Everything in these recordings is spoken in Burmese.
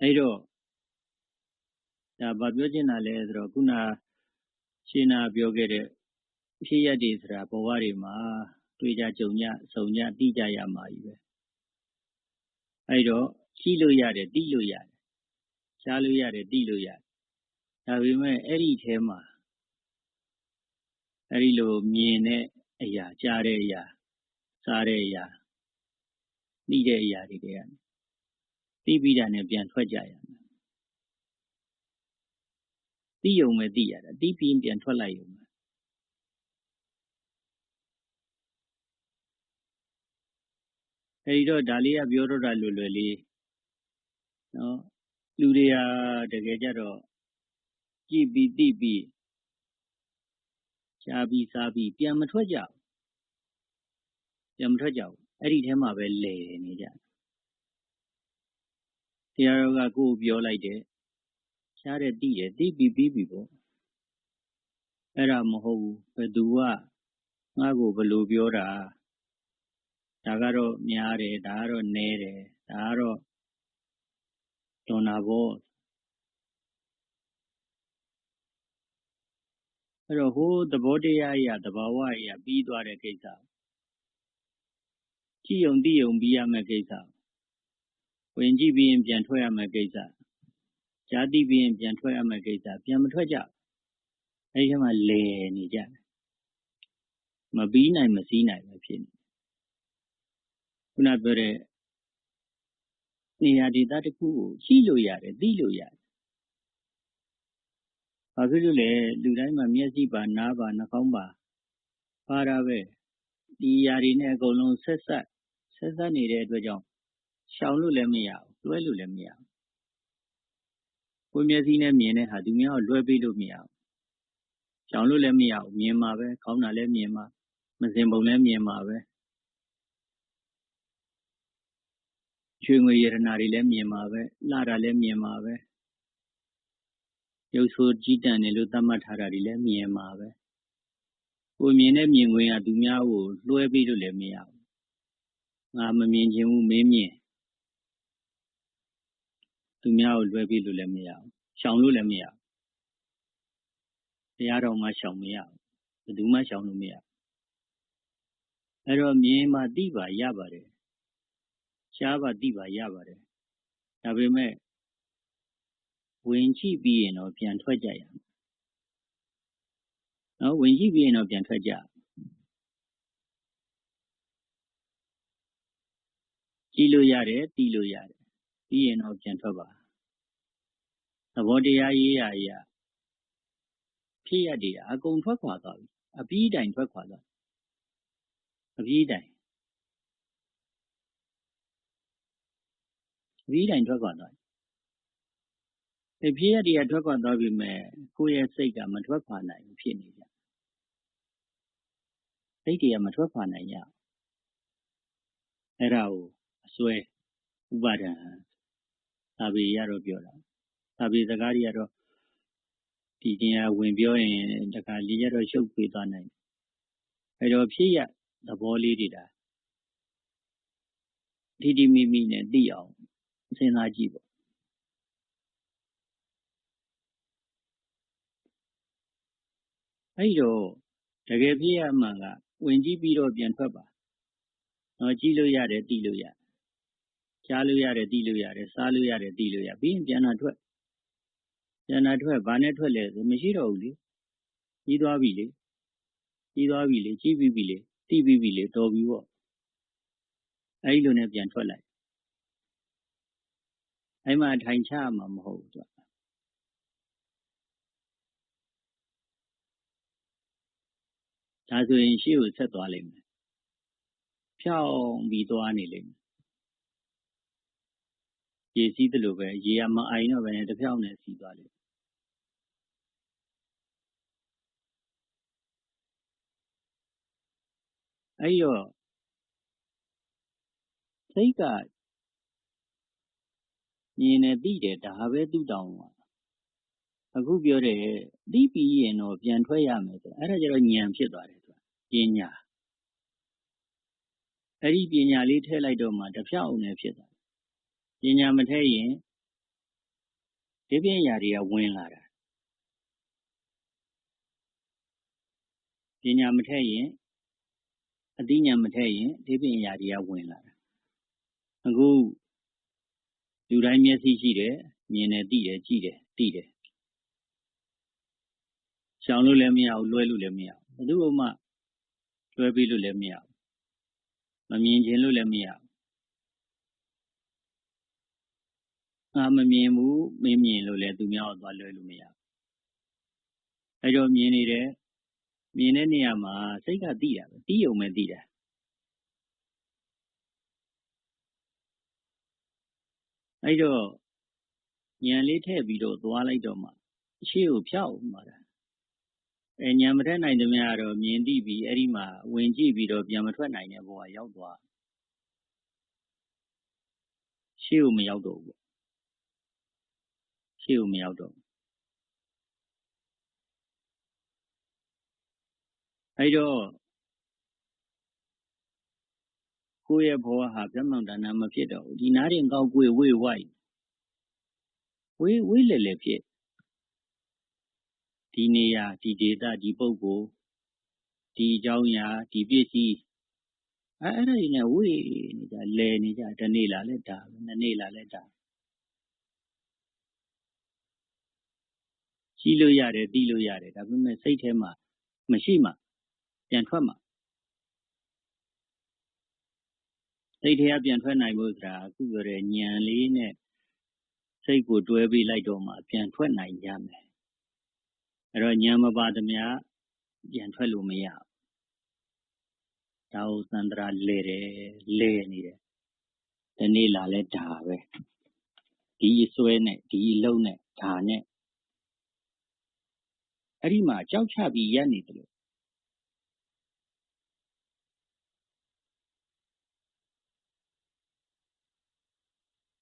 အဲ့တော့ဒါဘာပြောချင်တာလဲဆိုတော့ခုနရှင်းနာပြောခဲ့တဲ့ဖြစ်ရက်တွေဆိုတာဘဝတွေမှာတွေ့ကြကြုံကြစုံကြတိကြရမှာကြီးပဲအဲ့တော့ရှိလို့ရတယ်တိလို့ရတယ်ရှားလို့ရတယ်တိလို့ရတယ်ဒါပေမဲ့အဲ့ဒီထဲမှာအဲ့ဒီလိုမြင်တဲ့အရာကြားတဲ့အရာစားတဲ့အရာနှီးတဲ့အရာတွေတည်းကနေ သိပြီးတာနဲ့ပြန်ထွက်ကြရမယ်သိယုံပဲသိရတာသိပြီးပြန်ထွက်လိုက်ယုံပဲအဲဒီတော့ဒါလေးကပြောတော့တာလွယ်လွယ်လေးနော်လူတွေကတကယ်ကြတော့ကြည်ပြီးသိပြီးရှားပြီးစားပြီးပြန်မထွက်ကြဘူးပြန်မထွက်ကြဘူးအဲ့ဒီထဲမှာပဲလဲနေကြတ ရားတော်ကကိုယ်ပြောလိုက်တယ်ရှားတယ်တိတယ်တိပြီးပြီးပြီပေါ့အဲ့ဒါမဟုတ်ဘူးဘယ်သူကငါ့ကိုဘယ်လိုပြောတာဒါကတော့များတယ်ဒါကတော့နည်းတယ်ဒါကတော့လွန်တာပေါ့အဲ့တော့ဟိုသဘောတရားအရာသဘာဝအရာပြီးသွားတဲ့ကိစ္စကြည့်ုံသိုံပြီးရမယ့်ကိစ္စ ဝင်ကြည့်ပြီးရင်ပြန်ထွက်ရမယ့်ကိစ္စဈာတိပြီးရင်ပြန်ထွက်ရမယ့်ကိစ္စပြန်မထွက်ကြအဲ့ဒီမှာလဲနေကြတယ်မပြီးနိုင်မစည်းနိုင်ပဲဖြစ်နေခုနပြောတဲ့နေရာဒေသတစ်ခုကိုရှိလို့ရတယ်သိလို့ရတယ်ဘာဖြစ်လို့လဲလူတိုင်းမှာမျက်စိပါနားပါနှာခေါင်းပါပါတာပဲဒီຢာတွေနဲ့အကုန်လုံးဆက်ဆက်ဆက်ဆက်နေတဲ့အတွက်ကြောင့် ရှောင်လို့လည်းမရဘူးလွှဲလို့လည်းမရဘူးကိုယ်မျက်စိနဲ့မြင်တဲ့ဟာသူများကိုလွှဲပေးလို့မရဘူးရှောင်လို့လည်းမရဘူးမြင်မှာပဲခေါင်းတာလည်းမြင်မှာမစင်ပုံလည်းမြင်မှာပဲရွှေငွေရတနာတွေလည်းမြင်မှာပဲလှတာလည်းမြင်မှာပဲရုပ်ဆိုးကြီးတန်တယ်လို့သတ်မှတ်ထားတာတွေလည်းမြင်မှာပဲကိုမြင်တဲ့မြင်ခွင့်ကသူများကိုလွှဲပြီးလို့လည်းမရဘူးငါမမြင်ခြင်းဘူးမင်းမြင် သူများကိုလွှဲပြီးလို့လည်းမရဘူးရှောင်လို့လည်းမရဘူးတရားတော်မှရှောင်မရဘူးဘယ်သူမှရှောင်လို့မရဘူးအဲ့တော့မြင်မှသိပါရပါတယ်ရှားပါသိပါရပါတယ်ဒါပေမဲ့ဝင်ကြည့်ပြီးရင်တော့ပြန်ထွက်ကြရမယ်နော်ဝင်ကြည့်ပြီးရင်တော့ပြန်ထွက်ကြကြည့်လို့ရတယ်တီးလို့ရတယ် ပြီးရင်တော့ပြန်ထွက်ပါသဘောတရားရေးရရဖြစ်ရတည်းအကုန်ထွက်ခွာသွားပြီအပြီးတိုင်ထွက်ခွာသွားအပြီးတိုင်အပြီးတိုင်ထွက်ခွာသွားအဖြစ်ရတည်းထွက်ခွာသွားပြီမဲ့ကိုယ့်ရဲ့စိတ်ကမထွက်ခွာနိုင်ဘူးဖြစ်နေကြစိတ်တွေကမထွက်ခွာနိုင်ရအဲ့ဒါကိုအစွဲဥပါဒံ သာဘေရတော့ပြောတာသာဘေစကားကြီးကတော့ဒီကျင်ကဝင်ပြောရင်တခါလေးရတော့ရှုပ်ထွေးသွားနိုင်အဲ့တော့ဖြစ်ရသဘောလေးတွေဒါဒီဒီမိမိနဲ့သိအောင်စဉ်းစားကြည့်ပေါ့အဲ့တော့တကယ်ဖြစ်ရမှန်ကဝင်ကြည့်ပြီးတော့ပြန်ထွက်ပါတော့ကြည့်လို့ရတယ်သိလို့ရတယ် ကြားလို့ရတယ်သိလို့ရတယ်စားလို့ရတယ်သိလို့ရပြီးရင်ပြန်လာထွက်ပြန်လာထွက်ဘာနဲ့ထွက်လဲဆိုမရှိတော့ဘူးလေကြီးသွားပြီလေကြီးသွားပြီလေကြီးပြီးပြီလေသိပြီးပြီလေတော်ပြီပေါ့အဲ့လိုနဲ့ပြန်ထွက်လိုက်အဲ့မှာထိုင်ချမှာမဟုတ်ဘူးသူဒါဆိုရင်ရှေ့ကိုဆက်သွားလိမ့်မယ်ဖြောင်းပြီးသွားနေလိမ့်မယ် ရေစီးတယ်လို့ပဲ ရေကမအိုင်တော့ပဲတဖြောင်းနဲ့ စီးသွားလိမ့်အဲ့တော့ စိတ်က မြင်နေသိတယ် ဒါပဲ သူ့တောင်းပါအခုပြောတယ်သိပြီးရင်တော့ ပြန်ထွက်ရမယ်ဆိုအဲ့ဒါကျတော့ ဉာဏ် ဖြစ်သွားတယ်သူပညာ အဲ့ဒီပညာလေး ထည့်လိုက်တော့မှ တဖြောင်းနဲ့ ဖြစ်သွား ပညာမထည့်ရင်ဒီပြင်ရာတွေကဝင်လာတာပညာမထက်ရင်အသိဉာဏ်မထက်ရင်ဒီပြင်ရာတွေကဝင်လာတာအခုလူတိုင်းမျက်စိရှိတယ်မြင်တယ်သိတယ်ကြည့်တယ်သိတယ်ရှောင်လို့လည်းမရဘူးလွဲလို့လည်းမရဘူးဘယ်သူမှလွဲပြီးလို့လည်းမရဘူးမမြင်ခြင်းလို့လည်းမရဘူး ငါမမြင်ဘူးမင်းမြင်လို့လည်းသူများတော့သွားလွဲလို့မရဘူးအဲတော့မြင်နေတယ်မြင်တဲ့နေရာမှာစိတ်ကသိတာပဲသိုံပဲသိတာအဲတော့ဉာဏ်လေးထည့်ပြီးတော့သွားလိုက်တော့မှအရှိကိုဖြောက်မှာတာအဲဉာဏ်မထက်နိုင်သမျှတော့မြင်သိပြီးအဲ့ဒီမှာဝင်ကြည့်ပြီးတော့ပြန်မထွက်နိုင်တဲ့ဘဝရောက်သွားရှေ့ကိုမရောက်တော့ဘူး ရှေ့ကိုမရောက်တော့ဘူးအဲ့တော့ကိုယ့်ရဲ့ဘဝဟာပြမတဏ္ဍမဖြစ်တော့ဘူးဒီနားရင်ကောက်ကိုယ်ဝေးဝိုက်ဝေးဝေးလေလေဖြစ်ဒီနေရာဒီဒေတာဒီပုဂ္ဂိုလ်ဒီအကြောင်းအရာဒီပစ္စည်းအဲအဲ့ဒါကြီးနဲ့ဝေးနေကြလဲနေကြတနေ့လာလဲဒါနှစ်နေ့လာလဲဒါ ရှိလို့ရတယ်သိလို့ရတယ်ဒါပေမဲ့စိတ်ထဲမှာမရှိမှပြန်ထွက်မှစိတ်ထဲကပြန်ထွက်နိုင်ဖို့ဆိုတာအခုပြောတဲ့ဉာဏ်လေးနဲ့စိတ်ကိုတွဲပြီးလိုက်တော့မှပြန်ထွက်နိုင်ကြမယ်အဲ့တော့ဉာဏ်မပါသမျှပြန်ထွက်လို့မရဘူးဒါဟုသန္တရာလဲတယ်လဲနေတယ်ဒီနေ့လာလဲဒါပဲဒီအစွဲနဲ့ဒီအလုံးနဲ့ဒါနဲ့ အဲ့ဒီမှာကြောက်ချပြီးရက်နေတယ်လို့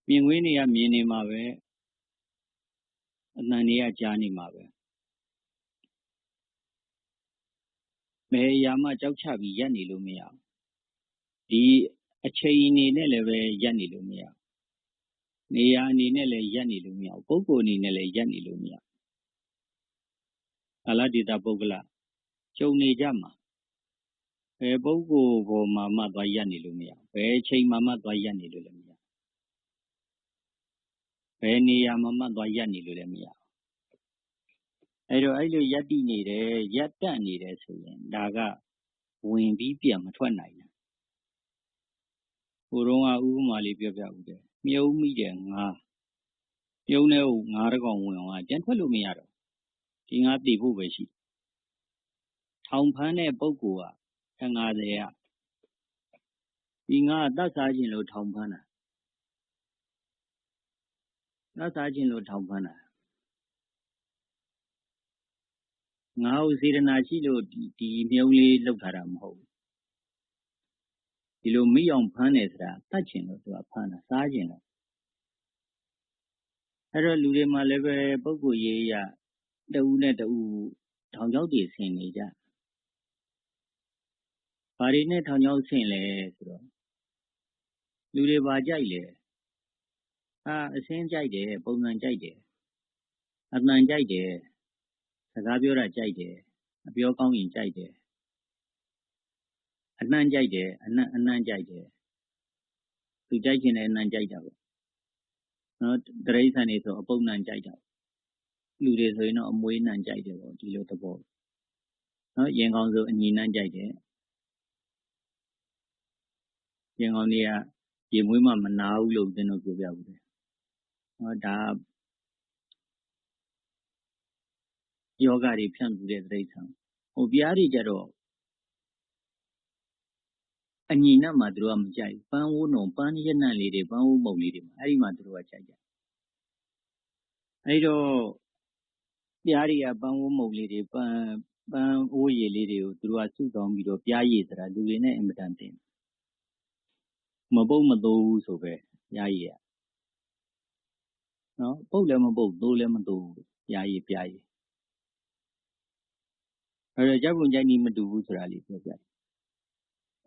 မြင်ဝင်းတွေကမြင်နေမှာပဲအနံတွေကကြားနေမှာပဲဘယ်အရာမှကြောက်ချပြီးရက်နေလို့မရဘူးဒီအချိန်အနေနဲ့လည်းပဲရက်နေလို့မရဘူးနေရာအနေနဲ့လည်းရက်နေလို့မရဘူးပုဂ္ဂိုလ်အနေနဲ့လည်းရက်နေလို့မရဘူး အလားဒေတာပုဂ္ဂလကျုံနေကြမှာဘယ်ပုဂ္ဂိုလ်ပေါ်မှာမှသွားရက်နေလို့မရဘူးဘယ်အချိန်မှမှသွားရက်နေလို့လည်းမရဘယ်နေရာမှမှသွားရက်နေလို့လည်းမရအဲ့တော့အဲ့လိုရက်တိနေတယ်ရက်တက်နေတယ်ဆိုရင်ဒါကဝင်ပြီးပြန်မထွက်နိုင်ဘူးဟိုတုန်းကဥပမာလေးပြောပြဦးတယ်မြုံမိတယ်ငါမြုံတဲ့ဟိုငါးတကောင်ဝင်အောင်ပြန်ထွက်လို့မရတော့ ဒီငါတည်ဖို့ပဲရှိထောင်ဖမ်းတဲ့ပုဂ္ဂိုလ်က50ကဒီငါတတ်စားခြင်းလို့ထောင်ဖမ်းတာတတ်စားခြင်းလို့ထောင်ဖမ်းတာငါ့ကိုစေတနာရှိလို့ဒီဒီမြုံလေးလောက်ထားတာမဟုတ်ဘူးဒီလိုမိအောင်ဖမ်းတယ်ဆိုတာတတ်ခြင်းလို့သူကဖမ်းတာစားခြင်းလို့အဲ့တော့လူတွေမှာလည်းပဲပုဂ္ဂိုလ်ရေးရ တဦးနဲ့တဦး ထောင်ချောက်တွေ ဆင်နေကြဘာတွေနဲ့ ထောင်ချောက်ဆင်လဲဆိုတော့ လူတွေ ဘာကြိုက်လဲအာအစင်းကြိုက်တယ် ပုံစံကြိုက်တယ်အတန်ကြိုက်တယ် စကားပြောတာကြိုက်တယ် အပြောကောင်းရင် ကြိုက်တယ် အနှံ့ကြိုက်တယ် အနှံ့အနှံ့ကြိုက်တယ် သူကြိုက်ခြင်းနဲ့အနှံ့ ကြိုက်တာပေါ့နော်တရိษံနေဆို အပုပ်နှံ့ကြိုက်တာ လူတွေဆိုရင်တော့အမွေးနှံ့ကြိုက်တယ်ပေါ့ဒီလိုသဘောနော်ရင်ကောင်းဆိုအညီနှံ့ကြိုက်တယ်ရင်ကောင်းတွေကရေမွေးမှမနာဘူးလို့ကျွန်တော်ပြောပြဘူးတယ်နော်ဒါယောဂတွေဖြန့်ကူတဲ့တိရစ္ဆာန်ဟိုပြားတွေကြတော့အညီနဲ့မှသူတို့ကမကြိုက်ပန်းဝိုးနုံပန်းရနံ့လေးတွေပန်းဝိုးမုံလေးတွေအဲ့ဒီမှာသူတို့ကကြိုက်ကြအဲ့တော့ ပြားတွေက ပန်းဝိုးမုံလေးတွေပန်းပန်းအိုးရည်လေးတွေကို သူတို့က စုတောင်းပြီးတော့ပြားရည်စရာလူတွေနဲ့ အင်မတန်တင်မပုတ်မသိုးဘူးဆိုပဲပြားရည်ကနော်ပုတ်လည်းမပုတ်သိုးလည်းမသိုးဘူးပြားရည်ပြားရည် အဲ့တော့ ကြောက်ပုံကြိုက်နီးမတူဘူးဆိုတာလေး ပြောပြတယ်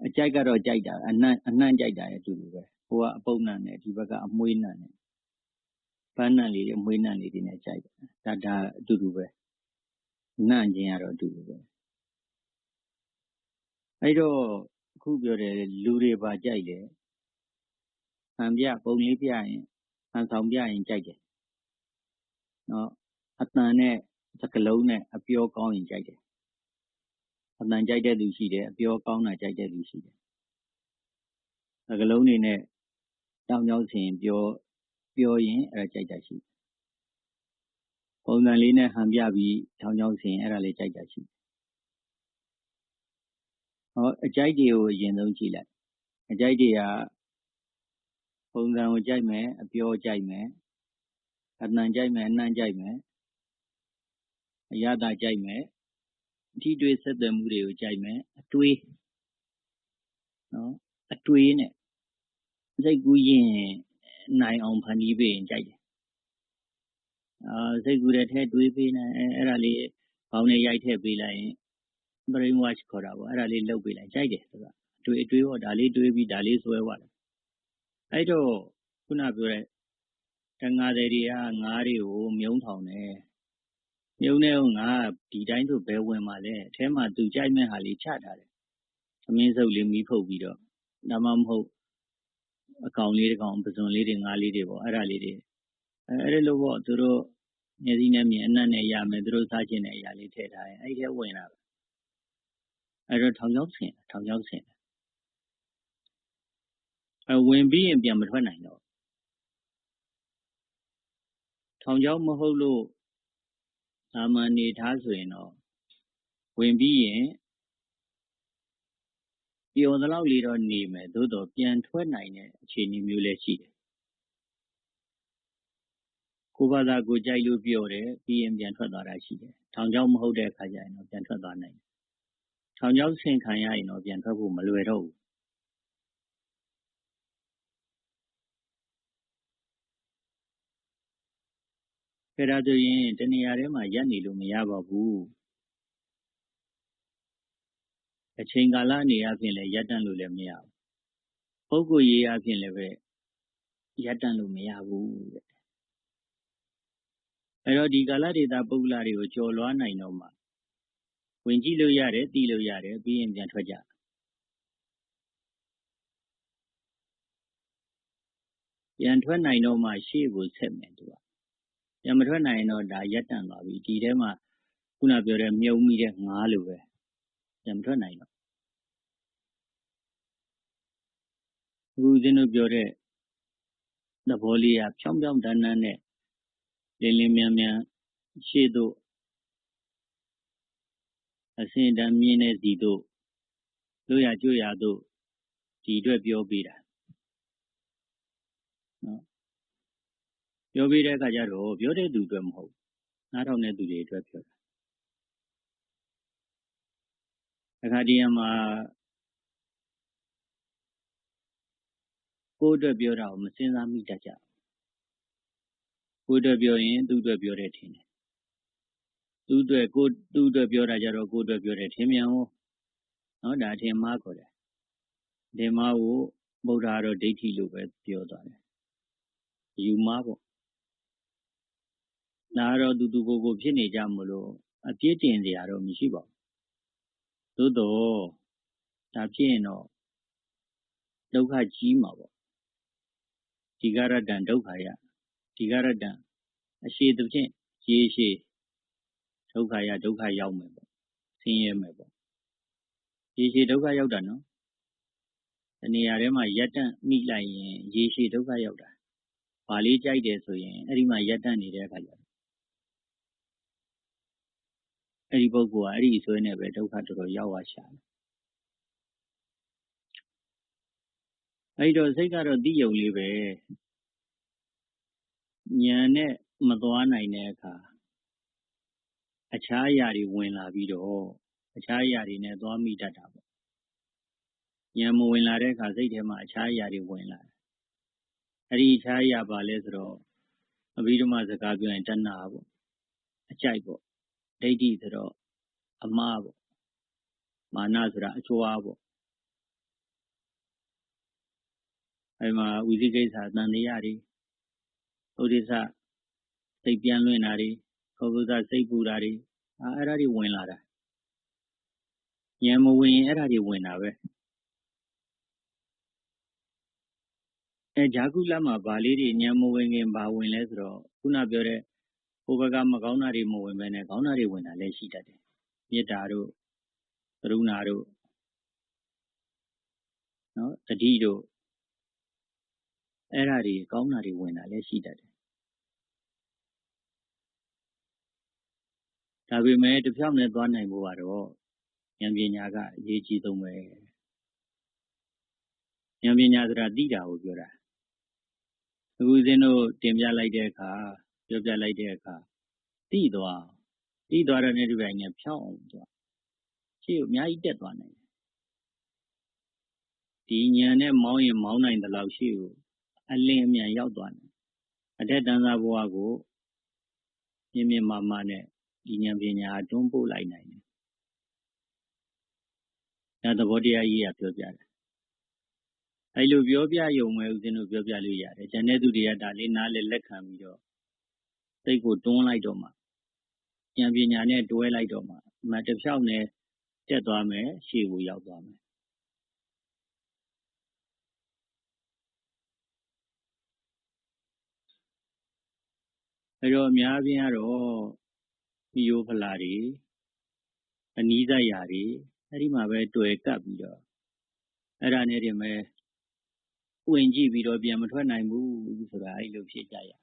အကြိုက်ကတော့ ကြိုက်တာအနှံ့အနှံ့ကြိုက်တာရဲ့အတူတူပဲ ဟိုက အပုပ်နှံ့နဲ့ ဒီဘက်က အမွှေးနှံ့နဲ့ဘ ပန်းနံလေးတွေမွှေးနံလေးတွေနဲ့ကြိုက်တယ်ဒါဒါအတူတူပဲနံ့ခြင်းကတော့အတူတူပဲအဲ့တော့အခုပြောတယ်လူတွေပါကြိုက်တယ်ဟန်ပြပုံလေးပြရင်ဟန်ဆောင်ပြရင်ကြိုက်တယ်နော်အတန်နဲ့စကလုံးနဲ့အပြောကောင်းရင်ကြိုက်တယ်အတန်ကြိုက်တဲ့လူရှိတယ်အပြောကောင်းတာကြိုက်တဲ့လူရှိတယ်စကလုံးတွေနဲ့တောင်းကြောင်းစင်ပြော ပြောရင် အဲ့ဒါ ကြိုက်တာရှိပုံစံလေးနဲ့ ဟန်ပြပြီးတောင်းကြောင်းစင် အဲ့ဒါလေးကြိုက်တာရှိဟောအကြိုက်တွေကို အရင်ဆုံးကြည့်လိုက် အကြိုက်တွေက ပုံစံကိုကြိုက်မယ် အပြောကြိုက်မယ်အနှံကြိုက်မယ် အနှံကြိုက်မယ် အရသာကြိုက်မယ်အထီးတွေးဆက်သွယ်မှုတွေကို ကြိုက်မယ် အတွေးနော်အတွေးနဲ့ စိတ်ကူးရင် နိုင်အောင် ဖန်တီးပေးရင် ကြိုက်တယ်အာစိတ်ကူးတဲ့ထဲတွေးပေးနေအဲအဲ့ဒါလေး ဘောင်းနဲ့ရိုက်ထည့်ပေးလိုက်ရင် brain wash ခေါ်တာပေါ့ အဲ့ဒါလေး လုပ်ပေးလိုက်ကြိုက်တယ်ဆိုတာအတွေးအတွေးဟောဒါလေးတွေးပြီး ဒါလေးဆွဲသွားတယ်အဲ့တော့ခုနပြောတဲ့တန်ငါးတွေက ငါးတွေကို မြုံထောင်တယ် မြုံတဲ့ငါဒီတိုင်းဆို ဘယ်ဝင်มาလဲအဲထဲမှာ သူကြိုက်မဲ့ဟာလေး ချထားတယ်သမင်းစုပ်လေး မီးဖုတ်ပြီးတော့ ဒါမှမဟုတ် အကောင်လေးတစ်ကောင်ပဇွန်လေးတွေငါးလေးတွေပေါ့အဲ့ဒါလေးတွေအဲအဲ့လိုပေါ့သူတို့မျက်စိနဲ့မြင်အနက်နဲ့ရမယ်သူတို့စားခြင်းတဲ့အရာလေးထည့်ထားရင်အဲ့ဒီထဲဝင်လာပဲအဲ့တော့ထောင်ချောက်ဆင်ထောင်ချောက်ဆင်အဲဝင်ပြီးရင်ပြန်မထွက်နိုင်တော့ထောင်ချောက်မဟုတ်လို့သာမန်နေထားဆိုရင်တော့ဝင်ပြီးရင် ပျော်သလောက်လေးတော့နေမယ် သို့တော့ပြန်ထွက်နိုင်တဲ့ အခြေအနေမျိုးလည်းရှိတယ် ကိုယ်ဘာသာကိုကြိုက်လို့ပြောတယ် ပြီးရင် ပြန်ထွက်သွားတာရှိတယ် ထောင်ချောက် မဟုတ်တဲ့အခါကျရင်တော့ ပြန်ထွက်သွားနိုင်တယ် ထောင်ချောက်ဆင်ခံရရင်တော့ ပြန်ထွက်ဖို့ မလွယ်တော့ဘူး အဲဒါဆိုရင် တနေရာထဲမှာ ရပ်နေလို့ မရပါဘူး အချိန်ကာလအနေအချင်းလည်းရပ်တန့်လို့လည်းမရဘူးပုဂ္ဂိုလ်ရေးအချင်းလည်းပဲရပ်တန့်လို့မရဘူးတဲ့အဲတော့ဒီကာလဒေတာပုဂ္ဂလာတွေကိုကြော်လွှားနိုင်တော့မှဝင်ကြည့်လို့ရတယ်သိလို့ရတယ်ပြီးရင်ပြန်ထွက်ကြပြန်ထွက်နိုင်တော့မှရှေ့ကိုဆက်မယ်သူကပြန်မထွက်နိုင်တော့ဒါရက်တန့်သွားပြီဒီထဲမှာခုနပြောတဲ့မြုံမိတဲ့ငါးလိုပဲ ပြန်မထွက်နိုင်တော့အခုဦးဇင်းတို့ပြောတဲ့သဘောလေးကဖြောင်းဖြောင်းတန်းတန်းနဲ့လင်းလင်းမြန်မြန်ရှေ့သို့အစင်တမ်းမြင်းတဲ့စီတို့လို့ရကြွရတို့ဒီအတွက်ပြောပေးတာနော်ပြောပေးတဲ့အခါကျတော့ပြောတဲ့သူအတွက်မဟုတ်နားထောင်တဲ့သူတွေအတွက်ပြောတာ အခါတည်းမှာကိုယ်အတွက်ပြောတာကိုမစင်စားမိတတ်ကြကိုယ်အတွက်ပြောရင်သူ့အတွက်ပြောတယ်ထင်တယ်သူ့အတွက်ကိုသူ့အတွက်ပြောတာကြတော့ကိုယ်အတွက်ပြောတယ်ထင်မြန်ဟောနော်ဒါထင်မှားခေါ်တယ်ထင်မှားကိုဗုဒ္ဓကတော့ဒိဋ္ဌိလို့ပဲပြောသွားတယ်ယူမှားပေါ့ဒါကတော့သူသူကိုယ်ကိုဖြစ်နေကြမလို့အပြစ်တင်စရာတော့မရှိပါဘူး သို့တော့ဒါဖြစ်ရင်တော့ဒုက္ခကြီးမှာပေါ့ဒီကရတ္တံဒုက္ခယဒီကရတ္တံအရှိသဖြင့်ရေရှည်ဒုက္ခယဒုက္ခရောက်မယ်ပေါ့ဆင်းရဲမယ်ပေါ့ရေရှည်ဒုက္ခရောက်တာနော်တနေရာထဲမှာရက်တန့်မိလိုက်ရင်ရေရှည်ဒုက္ခရောက်တာဘာလေးကြိုက်တယ်ဆိုရင်အဲ့ဒီမှာရက်တန့်နေတဲ့အခါကျ အဲ့ဒီပုဂ္ဂိုလ်ကအဲ့ဒီဆွဲနဲ့ပဲဒုက္ခတော်တော်ရောက်ရရှာတယ်အဲ့တော့စိတ်ကတော့တိယုံလေးပဲဉာဏ်နဲ့မသွားနိုင်တဲ့အခါအခြားအရာတွေဝင်လာပြီးတော့အခြားအရာတွေနဲ့သွားမိတတ်တာပေါ့ဉာဏ်မဝင်လာတဲ့အခါစိတ်ထဲမှာအခြားအရာတွေဝင်လာတယ်အဲ့ဒီအခြားအရာပါလဲဆိုတော့အဘိဓမ္မာစကားပြောရင်တဏှာပေါ့အကြိုက်ပေါ့ ဒိဋ္ဌိဆိုတော့အမှားပေါ့မာနဆိုတာအချွားပေါ့အဲ့မှာဝိသိကိစ္စတန်တရားတွေဥဒိစ္စစိတ်ပြန်လွင်တာတွေခေါ်ကုသစိတ်ပူတာတွေအဲအဲ့ဒါတွေဝင်လာတာဉာဏ်မဝင်ရင်အဲ့ဒါတွေဝင်တာပဲအဲဂျာကုလမှာဗာလေးတွေဉာဏ်မဝင်ခင်ဗာဝင်လဲဆိုတော့ခုနပြောတဲ့ ဟိုဘက်က မကောင်းတာတွေ မဝင်ပဲနဲ့ ကောင်းတာတွေ ဝင်တာလည်း ရှိတတ်တယ် မေတ္တာတို့ ကရုဏာတို့နော်တတိတို့ အဲ့ဓာတွေ ကောင်းတာတွေ ဝင်တာလည်း ရှိတတ်တယ် ဒါပေမဲ့တစ်ဖြောင်းနဲ့သွားနိုင်ဖို့ကတော့ ဉာဏ်ပညာက အရေးကြီးဆုံးပဲ ဉာဏ်ပညာဆိုတာ သိတာကို ပြောတာ အခု ဦးဇင်းတို့ တင်ပြလိုက်တဲ့အခါ ပြောပြလိုက်တဲ့အခါသိသွားသိသွားတဲ့နေ့ဒီပိုင်းနဲ့ဖြောင်းအောင်သွားရှေ့ကိုအများကြီးတက်သွားနိုင်တယ်ဒီဉာဏ်နဲ့မောင်းရင်မောင်းနိုင်တဲ့လောက်ရှေ့ကိုအလင်းအမြန်ရောက်သွားတယ်အထက်တန်းစားဘဝကိုမြင်မြင်မာမာနဲ့ဒီဉာဏ်ပညာတွန်းပို့လိုက်နိုင်တယ်ဒါသဘောတရားကြီးကပြောပြတယ်အဲလိုပြောပြယုံမဲ့ဦးဇင်းတို့ပြောပြလို့ရတယ်။ကျန်တဲ့သူတွေကဒါလေးနားလေလက်ခံပြီးတော့ စိတ်ကိုတွန်းလိုက်တော့မှဉာဏ်ပညာနဲ့တွဲလိုက်တော့မှမတစ်ဖြောက်နဲ့တက်သွားမယ်ရှေ့ကိုရောက်သွားမယ်အဲတော့အများပြင်းကတော့ဒီယိုဖလာတွေအနီးစပ်ရာတွေအဲ့ဒီမှာပဲတွေ့ကပ်ပြီးတော့အဲ့ဒါနဲ့တင်ပဲဝင်ကြည့်ပြီးတော့ပြန်မထွက်နိုင်ဘူးဆိုတာအဲ့လိုဖြစ်ကြရ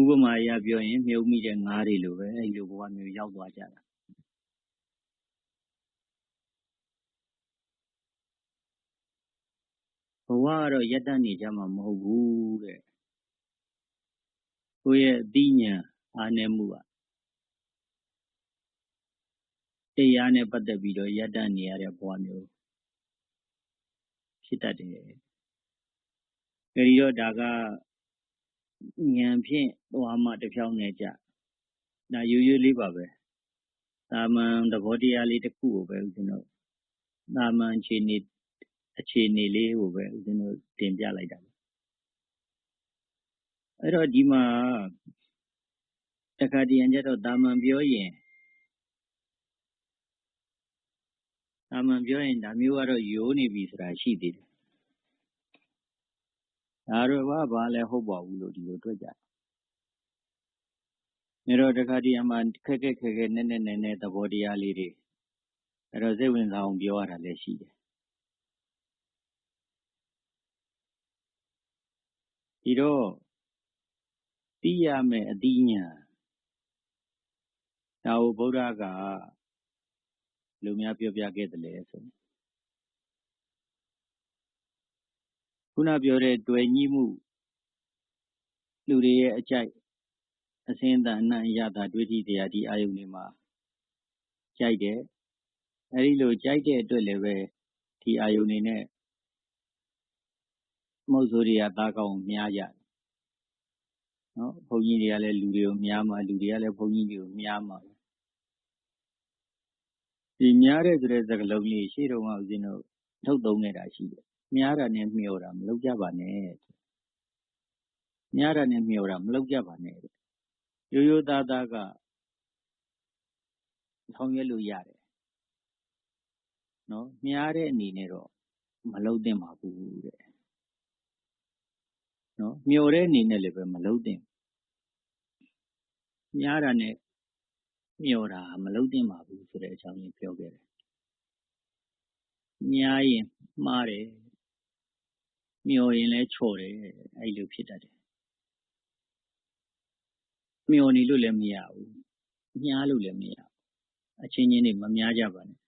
ဥပမာအရပြောရင် မြုပ်မိတဲ့ငါးတွေလိုပဲ အဲ့လိုဘဝမျိုး ရောက်သွားကြတာဘဝကတော့ရက်တတ်နေကြမှာမဟုတ်ဘူးတဲ့ကိုယ့်ရဲ့အသိဉာဏ်အားနည်းမှုကတရားနဲ့ပတ်သက်ပြီးတော့ရပ်တန့်နေရတဲ့ဘဝမျိုးဖြစ်တတ်တယ်။အဲဒီတော့ဒါက ဉာဏ်ဖြင့်သွားမှတစ်ဖြောင်းနဲ့ကြ။ဒါရိုးရိုးလေးပါပဲ။သာမန်သဘောတရားလေးတစ်ခုကိုပဲဦးဇင်းတို့သာမန်အခြေအနေအခြေအနေလေးကိုပဲ ဦးဇင်းတို့ တင်ပြလိုက်တာ။အဲ့တော့ ဒီမှာ တခါတရံကျတော့ သာမန်ပြောရင်သာမန်ပြောရင်ဒါမျိုးကတော့ယိုးနေပြီဆိုတာ ရှိသေးတယ် ဒါတော့ဘာဘာလဲဟုတ်ပါဘူးလို့ဒီလိုတွေ့ကြနေတော့တခါတည်းအမှခက်ခက်ခက်ခက်နဲ့နဲ့နဲ့နဲ့သဘောတရားလေးတွေအဲ့တော့စိတ်ဝင်စားအောင်ပြောရတာလည်းရှိတယ်ဒီတော့သိရမယ်အတိညာဒါကိုဗုဒ္ဓကလူများပြောပြခဲ့တယ်လေဆို ခုနပြောတဲ့ တွေ့ညှိမှုလူတွေရဲ့အကြိုက်အစင်းတန်အနံ့ရတာတွေ့ထိတရားဒီအာယုန်တွေမှာကြိုက်တယ်အဲဒီလိုကြိုက်တဲ့အတွက်လည်းပဲဒီအာယုန်တွေနဲ့မုတ်ဆိုးတွေကသားကောင်းများကြတယ်နော်ဘုန်းကြီးတွေကလည်းလူတွေကိုများမှာလူတွေကလည်းဘုန်းကြီးတွေကိုများမှာဒီများတဲ့ဆိုတဲ့စကားလုံးလေးရှေ့တုန်းကဦးဇင်းတို့ထုတ်သုံးနေတာရှိတယ် များတာနဲ့မျှော်တာမလုပ်ကြပါနဲ့များတာနဲ့မျှော်တာမလုပ်ကြပါနဲ့ရိုးရိုးသားသားကဆောင်ရွက်လို့ရတယ်နော်များတဲ့အနေနဲ့တော့မလုပ်သင့်ပါဘူးတဲ့နော်မျော်တဲ့အနေနဲ့လည်းပဲမလုပ်သင့်များတာနဲ့မျောတာမလုပ်သင့်ပါဘူးဆိုတဲ့အကြောင်းလေးပြောခဲ့တယ်များရင်မှားတယ် မျောရင်လည်း ချော်တယ် အဲ့လိုဖြစ်တတ်တယ် မျောနေလို့လည်း မရဘူးညားလို့လည်း မရဘူး အချင်းချင်းတွေမများကြပါနဲ့